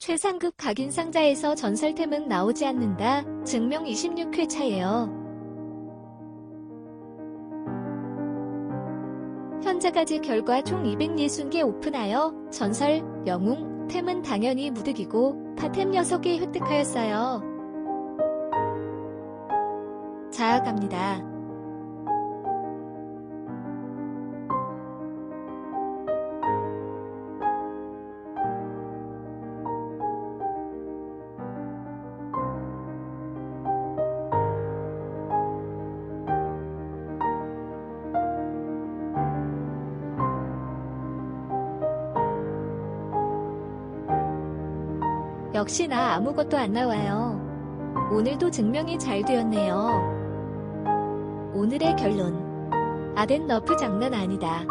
최상급 각인 상자에서 전설템은 나오지 않는다. 증명 26회 차예요. 현재까지 결과 총 260개 오픈하여 전설, 영웅, 템은 당연히 무득이고 파템 6개 획득하였어요. 자, 갑니다. 역시나 아무것도 안 나와요. 오늘도 증명이 잘 되었네요. 오늘의 결론. 아덴 너프 장난 아니다.